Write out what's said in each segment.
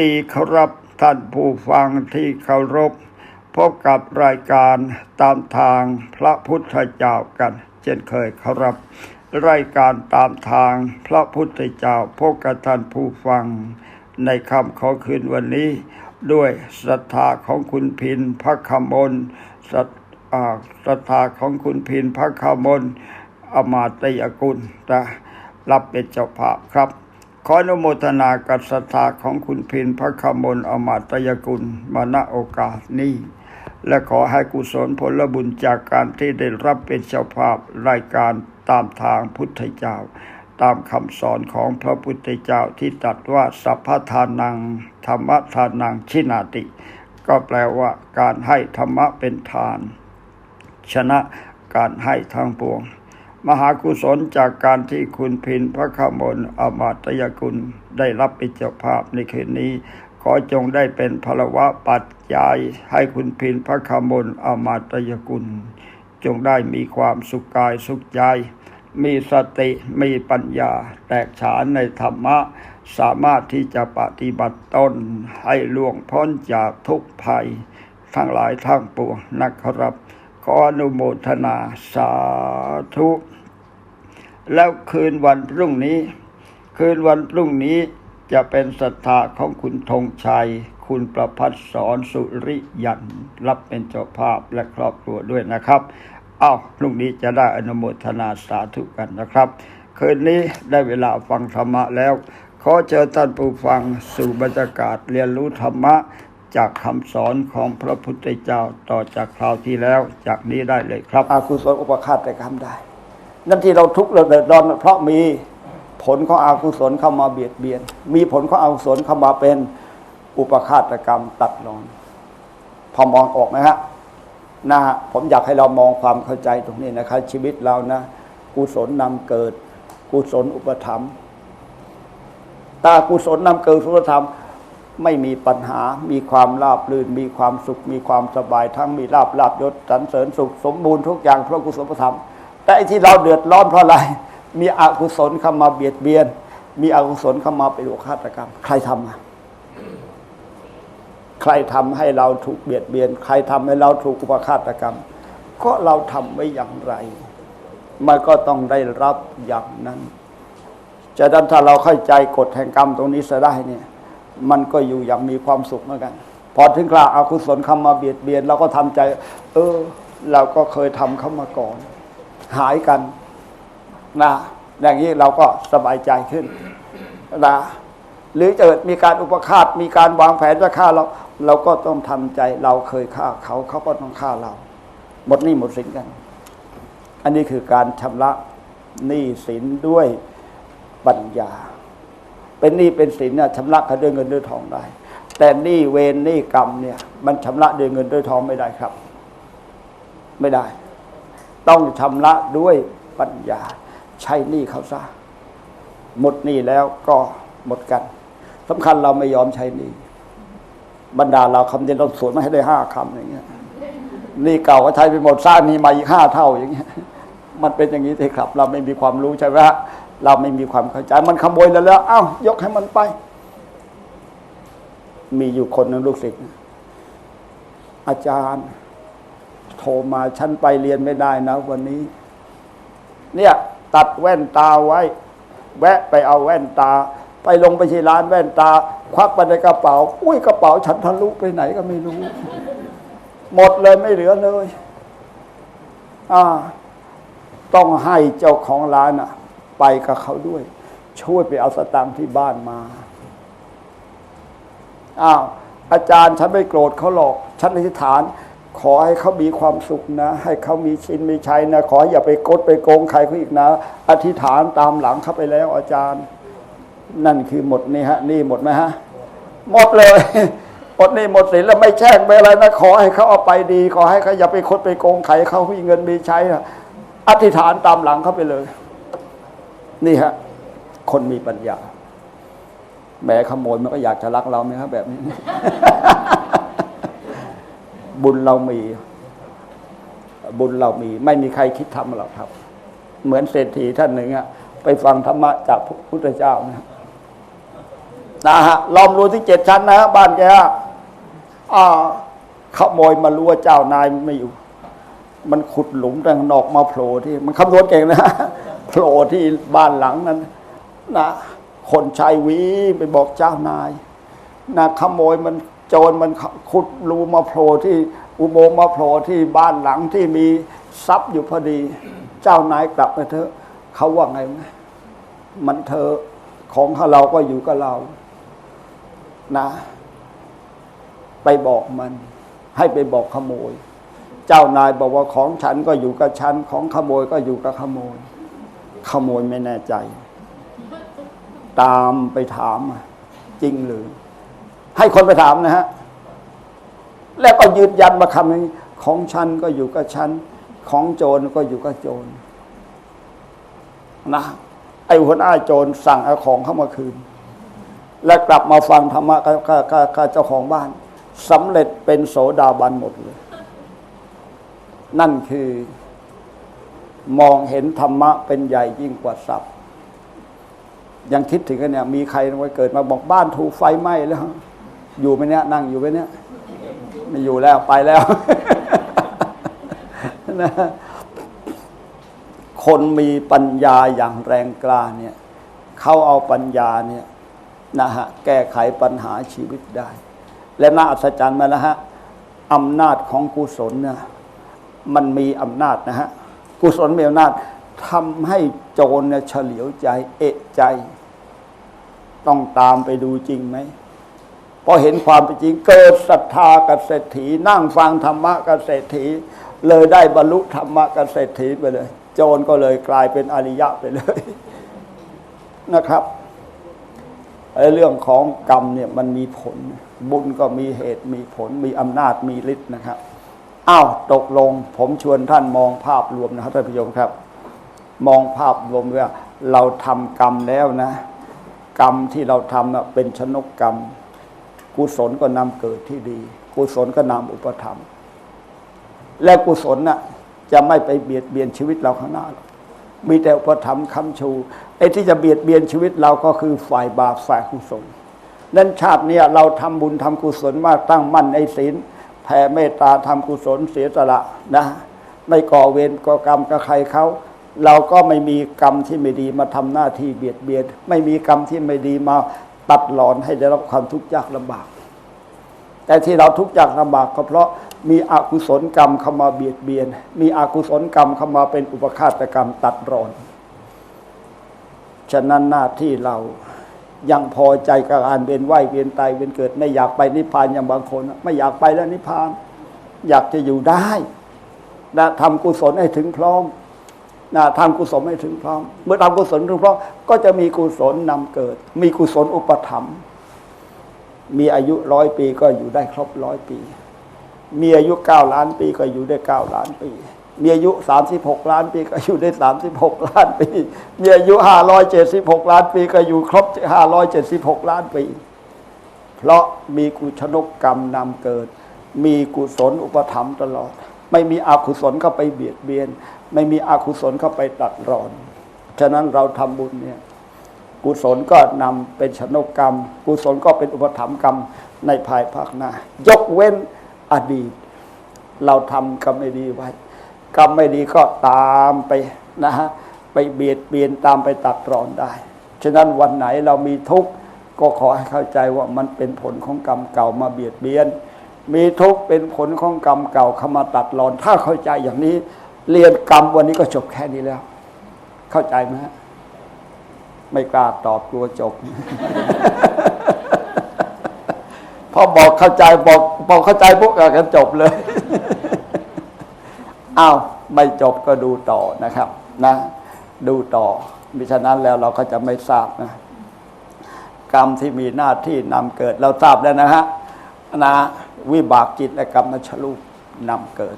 ดีครับท่านผู้ฟังที่เคารพ พบกับรายการตามทางพระพุทธเจ้ากัน เช่นเคยครับ รายการตามทางพระพุทธเจ้าพบกับท่านผู้ฟัง ในคำขอคืนวันนี้ ด้วยศรัทธาของคุณพินพระคำมลศรัทอ่าศรัทธาของคุณพินพระคำมลอมาตยกุลนะรับเป็นเจ้าภาพครับ ขออนุโมทนากับศรัทธาของคุณเพนพระคำมลอมาตยกุลมาณโอกาสนี้ และขอให้กุศลผลบุญจากการที่ได้รับเป็นเจ้าภาพรายการตามทางพุทธเจ้า ตามคำสอนของพระพุทธเจ้าที่ตรัสว่าสัพพทานัง ธรรมทานังชินาติ ก็แปลว่าการให้ธรรมะเป็นทาน ชนะการให้ทางปวง มหากุศลจากการที่คุณพินพระขมลอมาตยกุลได้รับเป็นเจ้าภาพในคืนนี้ ขอจงได้เป็นพลวะปัจจัยให้คุณพินพระขมลอมาตยกุล จงได้มีความสุขกายสุขใจ มีสติมีปัญญา แตกฉานในธรรมะ สามารถที่จะปฏิบัติตนให้ล่วงพ้นจากทุกภัย ทั้งหลายทั้งปวงนะครับขออนุโมทนาสาธุ แล้วคืนวันพรุ่งนี้ คืนวันพรุ่งนี้จะเป็นศรัทธาของคุณธงชัย คุณประพัฒสอนสุริยันรับเป็นเจ้าภาพและครอบครัวด้วยนะครับอ้าวพรุ่งนี้จะได้อนุโมทนาสาธุกันนะครับ คืนนี้ได้เวลาฟังธรรมะแล้ว ขอเชิญท่านผู้ฟังสู่บรรยากาศเรียนรู้ธรรมะ จากคำสอนของพระพุทธเจ้าต่อจากคราวที่แล้ว จากนี้ได้เลยครับ อากุศลอุปฆาตกรรมได้ นั่นที่เราทุกข์เราเดือดร้อนเพราะมีผลของอกุศลเข้ามาเบียดเบียน มีผลของอกุศลเข้ามาเป็นอุปฆาตกรรมตัดรอน พอมองออกไหมฮะนะฮะผมอยากให้เรามองความเข้าใจตรงนี้นะครับ ชีวิตเรานะกุศลนำเกิด กุศลอุปถัมตากุศลนำเกิดกุศลธรรมไม่มีปัญหา มีความราบรื่น มีความสุข มีความสบายทั้งมีลาบลาบยศสรรเสริญสุข สมบูรณ์ทุกอย่างเพราะกุศลธรรม แต่ไอ้ที่เราเดือดร้อนเพราะอะไร มีอกุศลเข้ามาเบียดเบียน มีอกุศลเข้ามาเป็นอุฆาตกรรม ใครทำอะใครทำให้เราถูกเบียดเบียน ใครทำให้เราถูกอุปฆาตกรรม ก็เราทำไว้อย่างไร มันก็ต้องได้รับอย่างนั้นจะดันถ้าเราเข้าใจกฎแห่งกรรมตรงนี้จะได้เนี่ย มันก็อยู่อย่างมีความสุขเหมือนกัน พอถึงคราวอกุศลเข้ามาเบียดเบียนเราก็ทำใจ เออ เราก็เคยทำเข้ามาก่อน หายกันนะอย่างนี้เราก็สบายใจขึ้นนะหรือเกิดมีการอุปคาตมีการวางแผนจะฆ่าเรา เราก็ต้องทำใจ เราเคยฆ่าเขาเขาก็ต้องฆ่าเรา หมดหนี้หมดสินกัน อันนี้คือการชำระหนี้สินด้วยปัญญา เป็นหนี้เป็นสินเนี่ยชำระกันด้วยเงินด้วยทองได้ แต่หนี้เวรหนี้กรรมเนี่ย มันชำระด้วยเงินด้วยทองไม่ได้ครับ ไม่ได้ ต้องชำระด้วยปัญญา ใช้หนี้เขาซะหมดหนี้แล้วก็หมดกันสำคัญเราไม่ยอมใช้หนี้บรรดาเราคำเดียวเราสวดมาให้ได้ห้าคำอย่างเงี้ยหนี่เก่าก็ใช้ไปหมดสร้างหนี้มาอีกห้าเท่าอย่างเงี้ยมันเป็นอย่างนี้สิครับ เราไม่มีความรู้ใช่ไหมฮะเราไม่มีความเข้าใจมันขโมยแล้วแล้วอ้าวยกให้มันไป มีอยู่คนนึงลูกศิษย์อาจารย์ โทรมาฉันไปเรียนไม่ได้นะวันนี้ เนี่ยตัดแว่นตาไว้ แวะไปเอาแว่นตา ไปลงไปที่ร้านแว่นตา ควักไปในกระเป๋า อุ้ยกระเป๋าฉันทะลุไปไหนก็ไม่รู้ หมดเลยไม่เหลือเลย อ่า ต้องให้เจ้าของร้านอะไปกับเขาด้วย ช่วยไปเอาสตางค์ที่บ้านมาอ้าวอาจารย์ฉันไม่โกรธเขาหรอก ฉันอธิษฐาน ขอให้เขามีความสุขนะ ให้เขามีชินมีชัยนะ ขออย่าไปกดไปโกงใครเขาอีกนะ อธิษฐานตามหลังเขาไปแล้วอาจารย์ นั่นคือหมดนี่ฮะ นี่หมดไหมฮะ หมดเลยหมดนี่หมดสินแล้วไม่แช่งไม่อะไรนะขอให้เขาเอาไปดี ขอให้เขาอย่าไปคดไปโกงใครเขามีเงินมีใช้นะอธิษฐานตามหลังเขาไปเลย นี่ฮะ คนมีปัญญาแหมขโมยมันก็อยากจะรักเราไหมครับแบบนี้ บุญเรามี บุญเรามี ไม่มีใครคิดทำหรอกครับ เหมือนเศรษฐีท่านหนึ่งอะไปฟังธรรมะจากพระพุทธเจ้านะนะฮะล้อมรั้วที่เจ็ดชั้นนะบ้านแกอะอ่าขโมยมารู้ว่าเจ้านายไม่อยู่ มันขุดหลุมทางนอกมาโผล่ที่ มันคำนวณเก่งนะโผล่ที่บ้านหลังนั้นนะคนชายวีไปบอกเจ้านายนะขโมยมัน โจรมันขุดรูมาโผล่ที่อุโมงค์มาโผล่ที่บ้านหลังที่มีทรัพย์อยู่พอดี เจ้านายกลับไปเถอะเขาว่าไงไหมมันเธอของเราก็อยู่กับเรา นะ ไปบอกมัน ให้ไปบอกขโมย เจ้านายบอกว่าของฉันก็อยู่กับฉัน ของขโมยก็อยู่กับขโมย ขโมยไม่แน่ใจ ตามไปถามจริงหรือ ให้คนไปถามนะฮะ แล้วก็ยืนยันมาคำนี้ ของฉันก็อยู่กับฉัน ของโจรก็อยู่กับโจรนะไอ้หัวหน้าโจรสั่งเอาของเข้ามาคืน และกลับมาฟังธรรมะกับกับเจ้าของบ้านสำเร็จเป็นโสดาบันหมดเลย นั่นคือมองเห็นธรรมะเป็นใหญ่ยิ่งกว่าทรัพย์ยังคิดถึงกันเนี่ย มีใครไว้เกิดมาบอกบ้านถูกไฟไหม้แล้ว อยู่ไหมเนี่ยนั่งอยู่ไหมเนี่ยไม่อยู่แล้วไปแล้วนะคนมีปัญญาอย่างแรงกล้าเนี่ยเขาเอาปัญญาเนี่ยนะฮะแก้ไขปัญหาชีวิตได้ และน่าอัศจรรย์มาแล้วฮะอำนาจของกุศลเนี่ยมันมีอำนาจนะฮะกุศลมีอำนาจทำให้โจรเนี่ยเฉลียวใจเอะใจ ต้องตามไปดูจริงไหม พอเห็นความเป็นจริงเกิดศรัทธากับเศรษฐี นั่งฟังธรรมะกับเศรษฐี เลยได้บรรลุธรรมะกับเศรษฐีไปเลย โจรก็เลยกลายเป็นอริยะไปเลยนะครับไอ้เรื่องของกรรมเนี่ยมันมีผล บุญก็มีเหตุมีผล มีอำนาจมีฤทธิ์นะครับอ้าวตกลง ผมชวนท่านมองภาพรวมนะครับท่านผู้ชมครับ มองภาพรวมว่าเราทำกรรมแล้วนะ กรรมที่เราทำน่ะเป็นชนกกรรม กุศลก็นำเกิดที่ดี กุศลก็นำอุปธรรม และกุศลน่ะจะไม่ไปเบียดเบียนชีวิตเราข้างหน้าหรอกมีแต่อุปถัมคำชูไอ้ที่จะเบียดเบียนชีวิตเราก็คือฝ่ายบาปฝ่ายกุศลนั้นชาตินี้เราทำบุญทำกุศลมากตั้งมั่นในศีลแผ่เมตตาทำกุศลเสียสละนะ ไม่ก่อเวรก่อกรรมกับใครเขาเราก็ไม่มีกรรมที่ไม่ดีมาทำหน้าที่เบียดเบียน ไม่มีกรรมที่ไม่ดีมา ตัดหลอนให้ได้รับความทุกข์ยากลำบาก แต่ที่เราทุกข์ยากลำบากก็เพราะมีอกุศลกรรมเข้ามาเบียดเบียน มีอกุศลกรรมเข้ามาเป็นอุปฆาตกรรมตัดรอน ฉะนั้นหน้าที่เรายังพอใจกับการเวียนว่ายเวียนตายเวียนเกิด ไม่อยากไปนิพพานอย่างบางคน ไม่อยากไปแล้วนิพพาน อยากจะอยู่ได้นะทำกุศลให้ถึงพร้อม นะทำกุศลให้ถึงพร้อม เมื่อทำกุศลถึงพร้อมก็จะมีกุศลนำเกิด มีกุศลอุปถัมภ์มีอายุร้อยปีก็อยู่ได้ครบร้อยปี มีอายุเก้าล้านปีก็อยู่ได้เก้าล้านปี มีอายุสามสิบหกล้านปีก็อยู่ได้สามสิบหกล้านปี มีอายุห้าร้อยเจ็ดสิบหกล้านปีก็อยู่ครบห้าร้อยเจ็ดสิบหกล้านปี เพราะมีกุศลกรรมนำเกิด มีกุศลอุปถัมภ์ตลอด ไม่มีอกุศลเข้าไปเบียดเบียน ไม่มีอกุศลเข้าไปตัดรอน ฉะนั้นเราทำบุญเนี่ยกุศลก็นำเป็นชนกกรรม กุศลก็เป็นอุปถัมภกรรมในภายภาคหน้า ยกเว้นอดีต เราทำกรรมไม่ดีไว้ กรรมไม่ดีก็ตามไปนะฮะไปเบียดเบียนตามไปตัดรอนได้ ฉะนั้นวันไหนเรามีทุกข์ก็ขอให้เข้าใจว่ามันเป็นผลของกรรมเก่ามาเบียดเบียน มีทุกข์เป็นผลของกรรมเก่าเข้ามาตัดรอน ถ้าเข้าใจอย่างนี้ เรียนกรรมวันนี้ก็จบแค่นี้แล้ว เข้าใจไหมฮะไม่กล้าตอบกลัวจบพอบอกเข้าใจบอกบอกเข้าใจปุ๊บก็จบเลยอ้าวไม่จบก็ดูต่อนะครับนะ ดูต่อมิฉะนั้นแล้วเราก็จะไม่ทราบนะกรรมที่มีหน้าที่นำเกิด เราทราบแล้วนะฮะนะวิบากจิตและกรรมชลูกนำเกิด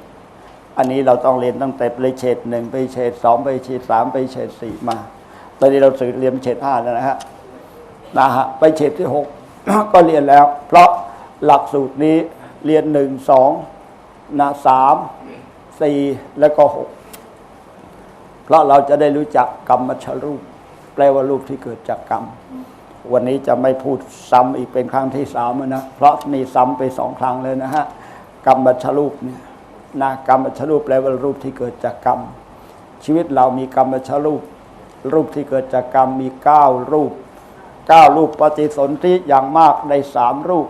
อันนี้เราต้องเรียนตั้งแต่ไปเฉดหนึ่งไปเฉดสองไปเฉดสามไปเฉดสี่มา ตอนนี้เราสื่อเรียนเฉดห้าแล้วนะฮะนะฮะไปเฉดที่หกก็เรียนแล้ว เพราะหลักสูตรนี้เรียนหนึ่งสองนะสามสี่แล้วก็หกเพราะเราจะได้รู้จักกรรมชรูป แปลว่ารูปที่เกิดจากกรรม วันนี้จะไม่พูดซ้ำอีกเป็นครั้งที่สามนะ เพราะนี่ซ้ำไปสองครั้งเลยนะฮะกรรมชรูปเนี่ย นะกรรมชรูปแปลว่ารูปที่เกิดจากกรรม ชีวิตเรามีกรรมชรูป รูปที่เกิดจากกรรมมีเก้ารูปเก้ารูปปฏิสนธิอย่างมากในสามรูป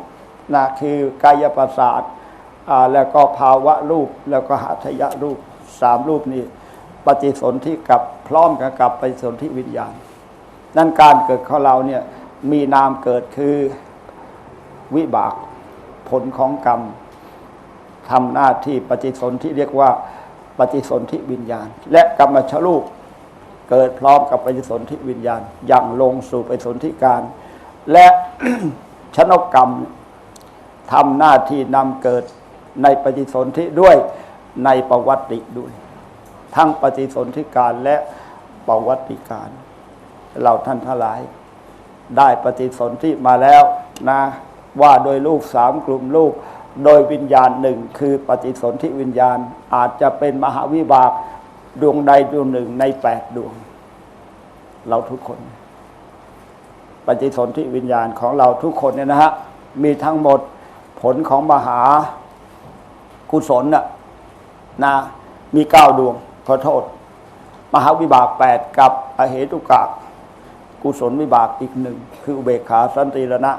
นะคือกายประสาทแล้วก็ภาวะรูปแล้วก็หัตถยรูปสามรูปนี้ปฏิสนธิกับพร้อมกันกับปฏิสนธิวิญญาณ นั่นการเกิดของเราเนี่ยมีนามเกิดคือวิบากผลของกรรม ทำหน้าที่ปฏิสนธิเรียกว่าปฏิสนธิวิญญาณ และกรรมชรูปเกิดพร้อมกับปฏิสนธิวิญญาณ อย่างลงสู่ปฏิสนธิการ และชนกกรรมทำหน้าที่นำเกิดในปฏิสนธิด้วยในประวัติด้วย ทั้งปฏิสนธิการและประวัติการ เราท่านทั้งหลาย ได้ปฏิสนธิมาแล้วนะว่าโดยลูกสามกลุ่มลูก โดยวิญญาณหนึ่งคือปฏิสนธิวิญญาณอาจจะเป็นมหาวิบากดวงใดดวงหนึ่งในแปดดวง เราทุกคน ปฏิสนธิวิญญาณของเราทุกคนเนี่ยนะฮะมีทั้งหมดผลของมหากุศลน่ะนะมีเก้าดวงขอโทษ มหาวิบากแปดกับอเหตุกะกุศลวิบากอีกหนึ่งคืออุเบกขาสันติรณะ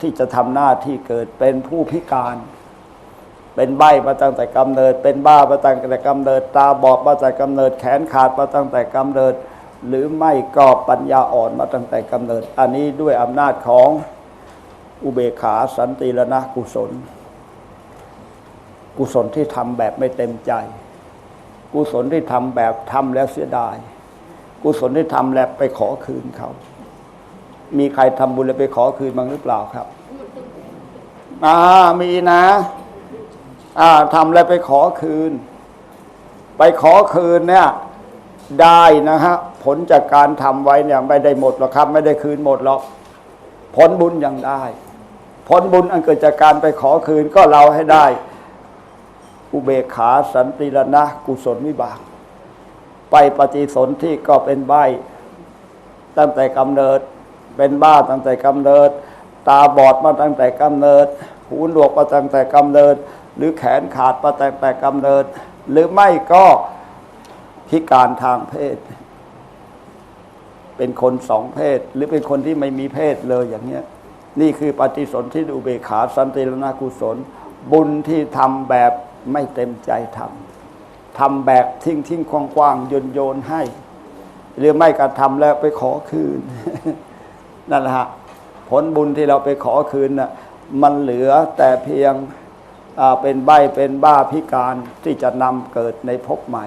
ที่จะทำหน้าที่เกิดเป็นผู้พิการ เป็นใบมาตั้งแต่กำเนิด เป็นบ้ามาตั้งแต่กำเนิด ตาบอดมาตั้งแต่กำเนิด แขนขาดมาตั้งแต่กำเนิด หรือไม่ก็ปัญญาอ่อนมาตั้งแต่กำเนิด อันนี้ด้วยอำนาจของอุเบกขาสันติรณะกุศล กุศลที่ทำแบบไม่เต็มใจ กุศลที่ทำแบบทำแล้วเสียดาย กุศลที่ทำแล้วไปขอคืนเขา มีใครทำบุญแล้วไปขอคืนบ้างหรือเปล่าครับอ่ามีนะ อ่าทำแล้วไปขอคืน ไปขอคืนเนี่ย ได้นะฮะผลจากการทำไว้เนี่ยไม่ได้หมดหรอกครับ ไม่ได้คืนหมดหรอกผลบุญยังได้ ผลบุญอันเกิดจากการไปขอคืนก็เราให้ได้ อุเบกขาสันติรณะกุศลวิบาก ไปปฏิสนธิก็เป็นใบตั้งแต่กำเนิด เป็นบ้าตั้งแต่กำเนิด ตาบอดมาตั้งแต่กำเนิด หูหนวกมาตั้งแต่กำเนิด หรือแขนขาดมาตั้งแต่กำเนิด หรือไม่ก็พิการทางเพศ เป็นคนสองเพศ หรือเป็นคนที่ไม่มีเพศเลยอย่างเนี้ยนี่คือปฏิสนธิอุเบกขาสันติรณกุศล บุญที่ทำแบบไม่เต็มใจทำทำแบบทิ้งทิ้งๆกว้างๆโยนโยนให้ หรือไม่กระทำแล้วไปขอคืน นั่นแหละฮะผลบุญที่เราไปขอคืนน่ะมันเหลือแต่เพียงเป็นใบเป็นบ้าพิการที่จะนำเกิดในภพใหม่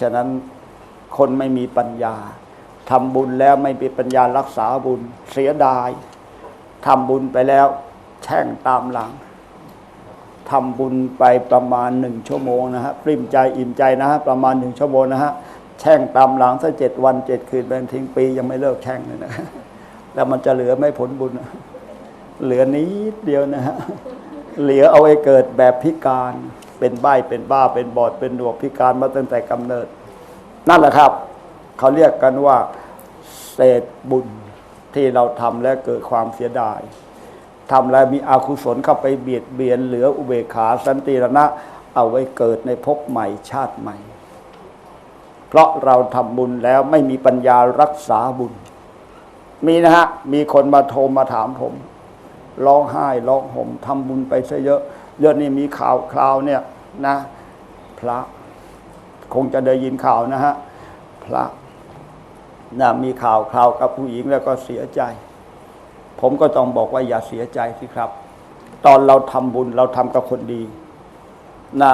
ฉะนั้นคนไม่มีปัญญาทำบุญแล้วไม่มีปัญญารักษาบุญเสียดายทำบุญไปแล้ว แช่งตามหลังทำบุญไปประมาณหนึ่งชั่วโมงนะฮะปริมใจอิ่มใจนะฮะประมาณหนึ่งชั่วโมงนะฮะ แช่งตามหลังสักเจ็ดวันเจ็ดคืนเป็นทิ้งปียังไม่เลิกแช่งเลยนะแล้วมันจะเหลือไม่ผลบุญ เหลือนิดเดียวนะฮะเหลือเอาไว้เกิดแบบพิการ เป็นใบเป็นบ้าเป็นบอดเป็นหนวกพิการมาตั้งแต่กำเนิด นั่นแหละครับ เขาเรียกกันว่าเศษบุญที่เราทำแล้วเกิดความเสียดายทำแล้วมีอาคุศลเข้าไปเบียดเบียนเหลืออุเบกขาสันติรณะ เอาไว้เกิดในภพใหม่ชาติใหม่ เพราะเราทำบุญแล้วไม่มีปัญญารักษาบุญ มีนะฮะ มีคนมาโทรมาถามผมร้องไห้ร้องห่มทำบุญไปซะเยอะ เยอะนี่มีข่าวคราวเนี่ยนะ พระ คงจะได้ยินข่าวนะฮะ พระนะมีข่าวคราวกับผู้หญิงแล้วก็เสียใจ ผมก็ต้องบอกว่าอย่าเสียใจสิครับ ตอนเราทำบุญเราทำกับคนดีนะ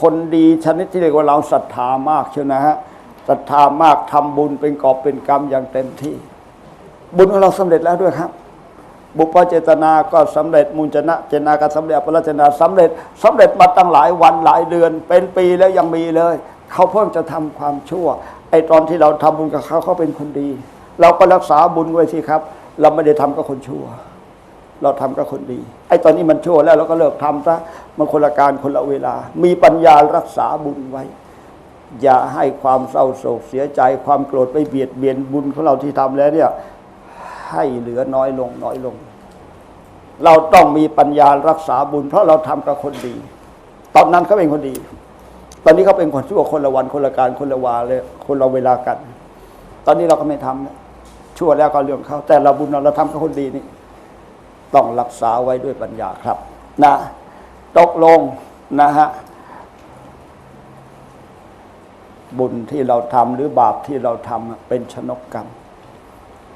คนดีชนิดที่เรียกว่าเราศรัทธามากเชียวนะฮะศรัทธามากทำบุญเป็นกอบเป็นกรรมอย่างเต็มที่ บุญของเราสำเร็จแล้วด้วยครับ บุพเจตนาก็สำเร็จมุญจนะเจตนาก็สำเร็จปรจนาสำเร็จสำเร็จมาตั้งหลายวันหลายเดือน เป็นปีแล้วยังมีเลย เขาเพิ่งจะทำความชั่วไอตอนที่เราทำบุญกับเขาเขาเป็นคนดี เราก็รักษาบุญไว้สิครับ เราไม่ได้ทำกับคนชั่ว เราทำกับคนดี ไอ้ตอนนี้มันชั่วแล้วเราก็เลิกทำซะมันคนละการคนละเวลา มีปัญญารักษาบุญไว้ อย่าให้ความเศร้าโศกเสียใจ ความโกรธไปเบียดเบียนบุญของเราที่ทำแล้วเนี่ยให้เหลือน้อยลงน้อยลง เราต้องมีปัญญารักษาบุญ เพราะเราทำกับคนดี ตอนนั้นเขาเป็นคนดี ตอนนี้เขาเป็นคนชั่วคนละวันคนละการคนละวาเลยคนละเวลากัน ตอนนี้เราก็ไม่ทำนะชั่วแล้วก็เรื่องเขาแต่เราบุญเราเราทำกับคนดีนี่ ต้องรักษาไว้ด้วยปัญญาครับนะตกลงนะฮะบุญที่เราทำหรือบาปที่เราทำเป็นชนกกรรม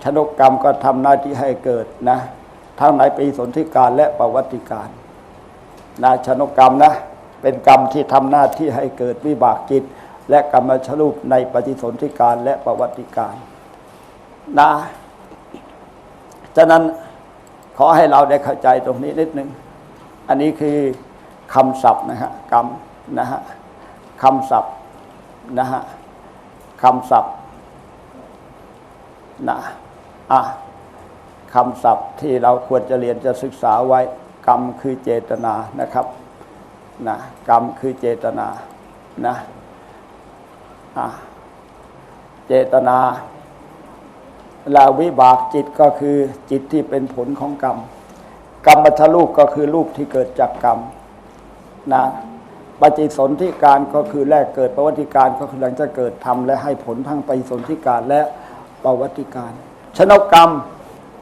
ชนกกรรมก็ทำหน้าที่ให้เกิดนะทั้งในปีสนธิการและประวัติการนะชนกกรรมนะ เป็นกรรมที่ทำหน้าที่ให้เกิดวิบากจิต และกรรมชรูปในปฏิสนธิการและประวัติการนะฉะนั้น ขอให้เราได้เข้าใจตรงนี้นิดนึง อันนี้คือคำศัพท์นะฮะกรรมนะฮะคำศัพท์นะฮะคำศัพท์นะอะคำศัพท์ที่เราควรจะเรียนจะศึกษาไว้ กรรมคือเจตนานะครับนะกรรมคือเจตนานะอะเจตนา ลาวิบากจิตก็คือจิตที่เป็นผลของกรรม กรรมชรูปก็คือรูปที่เกิดจากกรรมนะปฏิสนธิการก็คือแรกเกิดประวัติการก็คือหลังจากเกิดทำและให้ผลทั้งปฏิสนธิการและประวัติการ ชนกกรรม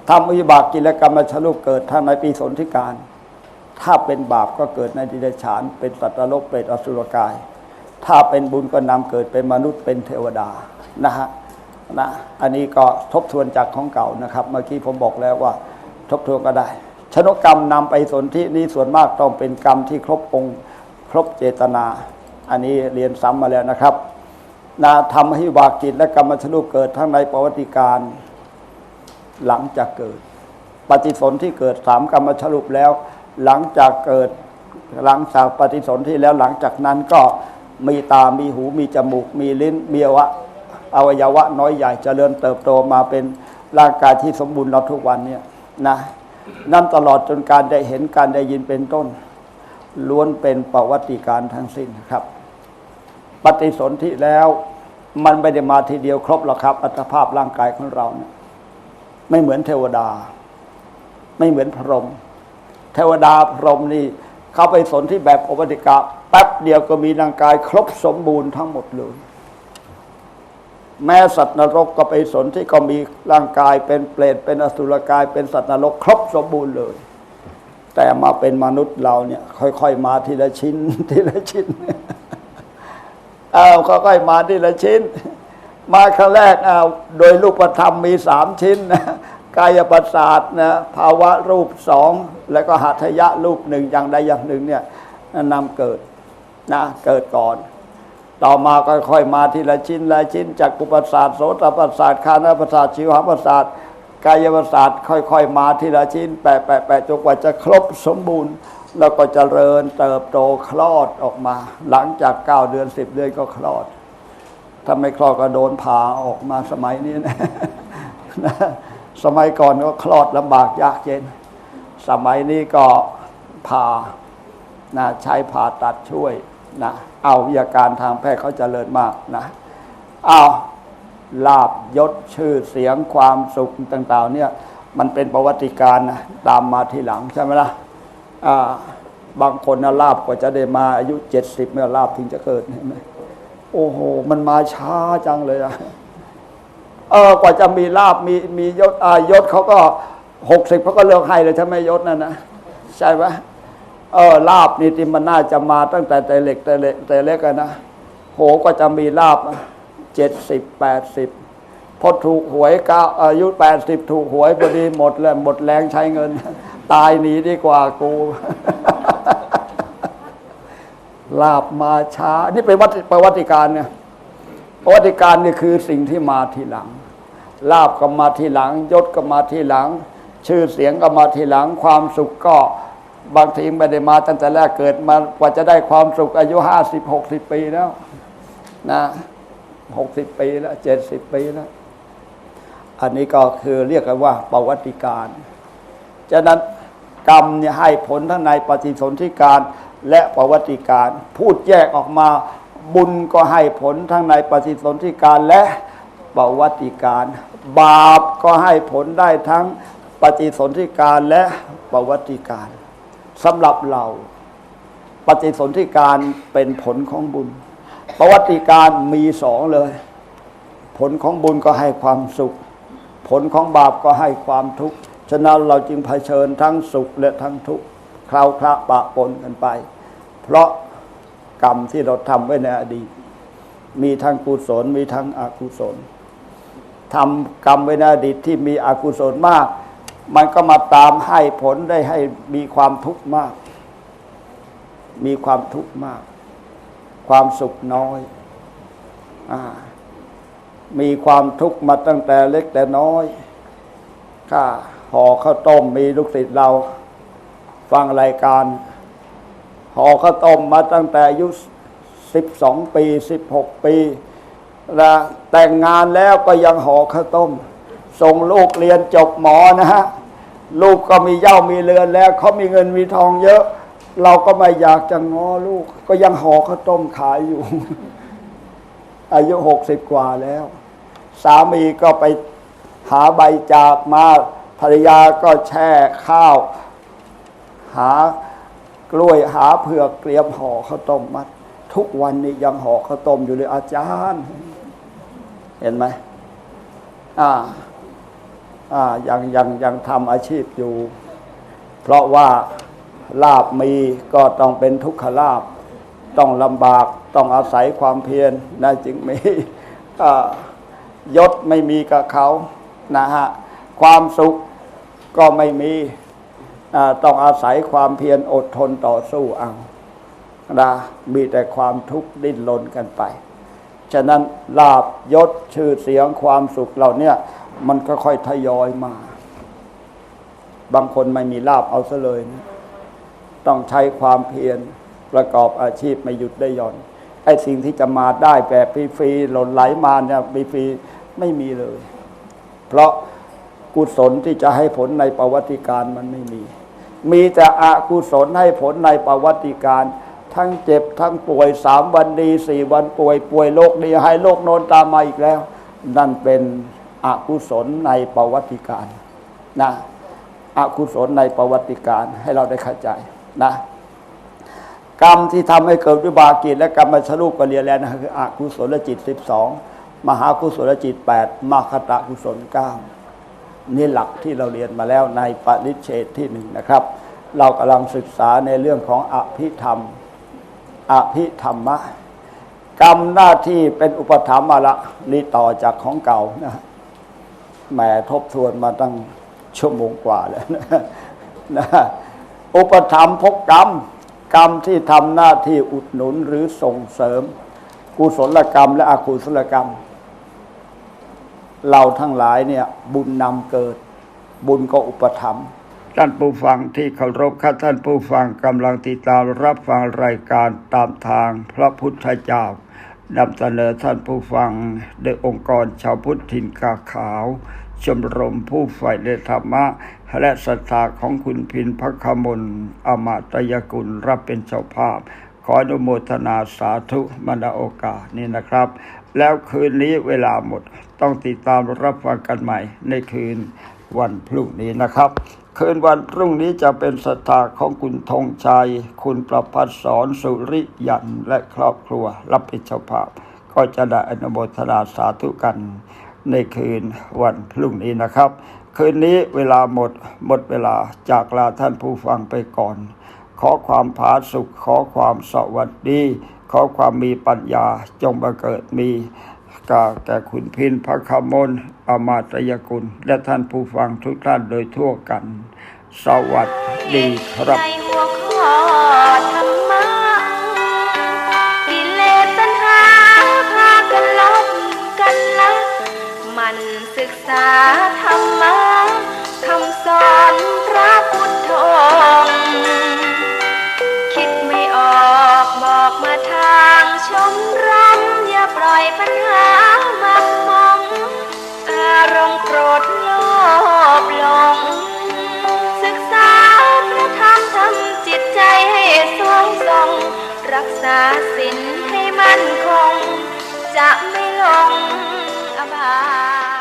ทำวิบากกิจและกรรมชรูปเกิดทั้งในปีสนธิการ ถ้าเป็นบาปก็เกิดในดิเรกฉาน เป็นสัตว์นรกเปรตอสุรกาย ถ้าเป็นบุญก็นำเกิดเป็นมนุษย์เป็นเทวดานะฮะ นะอันนี้ก็ทบทวนจากของเก่านะครับ เมื่อกี้ผมบอกแล้วว่า ทบทวนก็ได้ ชนกกรรมนำไปสนที่นี้ส่วนมากต้องเป็นกรรมที่ครบองค์ครบเจตนา อันนี้เรียนซ้ำมาแล้วนะครับนาทำให้วิบากจิตและกรรมชรูปเกิดทั้งในประวัติการหลังจากเกิด ปฏิสนธิเกิดสามกรรมชรูปแล้ว หลังจากเกิดหลังจากปฏิสนธิแล้วหลังจากนั้นก็มีตา มีหู มีจมูก มีลิ้น มีอวัยวะ อวัยวะน้อยใหญ่เจริญเติบโตมาเป็นร่างกายที่สมบูรณ์เราทุกวันเนี่ยนะนั่นตลอดจนการได้เห็นการได้ยินเป็นต้น ล้วนเป็นประวัติการทั้งสิ้นครับ ปฏิสนธิแล้วมันไม่ได้มาทีเดียวครบหรอกครับ อัตภาพร่างกายของเราเนี่ยไม่เหมือนเทวดา ไม่เหมือนพรหมเทวดาพรหมนี่เข้าไปสนที่แบบปฏิกาแป๊บเดียวก็มีร่างกายครบสมบูรณ์ทั้งหมดเลย แม้สัตว์นรกก็ไปสนที่ก็มีร่างกายเป็นเปรตเป็นอสุรกายเป็นสัตว์นรกครบสมบูรณ์เลย แต่มาเป็นมนุษย์เราเนี่ย ค่อยๆ มาทีละชิ้น ทีละชิ้นเอาค่อยๆมาทีละชิ้น มาครั้งแรกเอาโดยรูปธรรมมีสามชิ้นนะกายประสาทนะภาวะรูปสองแล้วก็หัตถยะรูปหนึ่งอย่างใดอย่างหนึ่งเนี่ยนำเกิดนะเกิดก่อน ต่อมาก็ค่อยมาทีละชิ้นละชิ้นจากกุประสาทโสตประสาทคานาประสาทชิวหประสาทกายประสาทค่อยๆ มาทีละชิ้นแปะแปะแปะจนกว่าจะครบสมบูรณ์ แล้วก็เจริญเติบโตคลอดออกมา หลังจากเก้าเดือนสิบเดือนก็คลอดถ้าไม่คลอดก็โดนผ่าออกมาสมัยนี้นะสมัยก่อนก็คลอดลำบากยากเย็น สมัยนี้ก็ผ่านะใช้ผ่าตัดช่วย นะเอาวิทยาการทางแพทย์เขาเจริญมากนะเอาลาบยศชื่อเสียงความสุขต่างๆเนี่ยมันเป็นประวัติการนะตามมาทีหลังใช่ไหมล่ะอ่าบางคนนะลาบกว่าจะได้มาอายุเจ็ดสิบเมื่อลาบถึงจะเกิดเห็นไหมโอ้โห มันมาช้าจังเลยอะเออกว่าจะมีลาบมีมียศยศเขาก็หกสิบเขาก็เลิกให้เลยใช่ไหมยศนั่นนะใช่ไหม เออลาบนี่ที่มันน่าจะมาตั้งแต่แต่เล็กแต่เล็กแต่เล็กกันนะโหก็จะมีลาบเจ็ดสิบแปดสิบพอถูกหวยเก้าอายุแปดสิบถูกหวยพอดีหมดแล้วหมดแรงใช้เงิน ตายหนีดีกว่ากูลาบมาช้า นี่เป็นวัตประวัติการเนี่ยประวัติการนี่คือสิ่งที่มาทีหลัง ลาบก็มาทีหลัง ยศก็มาทีหลัง ชื่อเสียงก็มาทีหลัง ความสุขก็ บางทีไม่ได้มาตั้งแต่แรกเกิดมากว่าจะได้ความสุขอายุห้าสิบหกสิบปีแล้ว นะหกสิบปีแล้วเจ็ดสิบปีแล้ว อันนี้ก็คือเรียกกันว่าประวัติการฉะนั้นกรรมเนี่ยให้ผลทั้งในปฏิสนธิการและประวัติการ พูดแยกออกมาบุญก็ให้ผลทั้งในปฏิสนธิการและปวัติการ บาปก็ให้ผลได้ทั้งปฏิสนธิการและปวัติการ สำหรับเรา ปฏิสนธิการเป็นผลของบุญ ประวัติการมีสองเลย ผลของบุญก็ให้ความสุข ผลของบาปก็ให้ความทุกข์ฉะนั้นเราจึงเผชิญทั้งสุขและทั้งทุกข์คราวคละปะปนกันไป เพราะกรรมที่เราทำไว้ในอดีต มีทั้งกุศลมีทั้งอกุศลทำกรรมไว้ในอดีตที่มีอกุศลมาก มันก็มาตามให้ผลได้ให้มีความทุกข์มาก มีความทุกข์มาก ความสุขน้อยอมีความทุกข์มาตั้งแต่เล็กแต่น้อยข้าห่อข้าวต้มมีลูกศิษย์เรา ฟังรายการห่อข้าวต้มมาตั้งแต่อายุสิบสองปีสิบหกปีนะแต่งงานแล้วก็ยังห่อข้าวต้ม ส่งลูกเรียนจบหมอนะฮะลูกก็มีเย่ามีเรือนแล้วเขามีเงินมีทองเยอะ เราก็ไม่อยากจะง้อลูก ก็ยังห่อข้าวต้มขายอยู่ อายุหกสิบกว่าแล้ว สามีก็ไปหาใบจากมาภรรยาก็แช่ข้าว หากล้วยหาเผือกเตรียมห่อข้าวต้มมัด ทุกวันนี้ยังห่อข้าวต้มอยู่เลยอาจารย์ เห็นไหมอ่า ยังยังยังทำอาชีพอยู่ เพราะว่าลาบมีก็ต้องเป็นทุกขลาบ ต้องลำบากต้องอาศัยความเพียรนะจึงมียศไม่มีกับเขานะฮะความสุขก็ไม่มีต้องอาศัยความเพียรอดทนต่อสู้เอานะมีแต่ความทุกข์ดิ้นรนกันไป ฉะนั้นลาบยศชื่อเสียงความสุขเหล่าเนี้ย มันก็ค่อยทยอยมา บางคนไม่มีลาบเอาซะเลยนะต้องใช้ความเพียรประกอบอาชีพไม่หยุดได้ย่อนไอ้สิ่งที่จะมาได้แบบฟรีๆหล่นไหลมาเนี่ยฟรีๆไม่มีเลย เพราะกุศลที่จะให้ผลในประวัติการมันไม่มี มีแต่อกุศลให้ผลในประวัติการ ทั้งเจ็บทั้งป่วยสามวันดีสี่วันป่วย ป่วยโรคดีให้โรคโนนตามมาอีกแล้ว นั่นเป็น อกุศลในประวัติการนะอกุศลในประวัติการให้เราได้เข้าใจนะกรรมที่ทำให้เกิดวิบากิจและกรรมชรูปก็เรียนแล้วนะคืออกุศลจิต 12 มหากุศลจิต 8มาคตะกุศล9นี่หลักที่เราเรียนมาแล้วในปริเชตที่หนึ่งนะครับ เรากำลังศึกษาในเรื่องของอภิธรรมอภิธรรมะกรรมหน้าที่เป็นอุปธรรมมาละนี่ต่อจากของเก่านะ แหมทบทวนมาตั้งชั่วโมงกว่าแล้วนะนะอุปธรรมภพกรรม กรรมที่ทำหน้าที่อุดหนุนหรือส่งเสริม กุศลกรรม และอกุศลกรรม เราทั้งหลายเนี่ย บุญนำเกิด บุญก็อุปถัมท่านผู้ฟังที่เคารพข้าท่านผู้ฟังกำลังติดตามรับฟังรายการตามทางพระพุทธเจ้า นำเสนอท่านผู้ฟังโดยองค์กรชาวพุทธถิ่นกาขาว ชมรมผู้ใฝ่ในธรรมะ และศรัทธาของคุณพินพระคมลอมาตยกุลรับเป็นเจ้าภาพ ขออนุโมทนาสาธุมณโอกาสนี้นะครับ แล้วคืนนี้เวลาหมดต้องติดตามรับฟังกันใหม่ในคืนวันพรุ่งนี้นะครับ คืนวันพรุ่งนี้จะเป็นศรัทธาของคุณธงชัย คุณประพัฒสอนสุริยันและครอบครัว รับเป็นเจ้าภาพ ก็จะได้อนุโมทนาสาธุกัน ในคืนวันพรุ่งนี้นะครับ คืนนี้เวลาหมดหมดเวลาจากลาท่านผู้ฟังไปก่อน ขอความผาสุข ขอความสวัสดี ขอความมีปัญญาจงบังเกิดมี กาแก่คุณพินพระคมลอมาตยกุล และท่านผู้ฟังทุกท่านโดยทั่วกัน สวัสดีครับในหัวข้อธรรมะกิเลสตัณหาพากันลบกันละมันศึกษาธรรมะคำสอนพระพุทธองค์คิดไม่ออกบอกมาทางชมรม ปล่อยปัญหามักมอง อารมณ์โกรธโลภหลง ศึกษาพระธรรมทำจิตใจให้สวงทรงรักษาศีลให้มั่นคง จะไม่หลงอบาย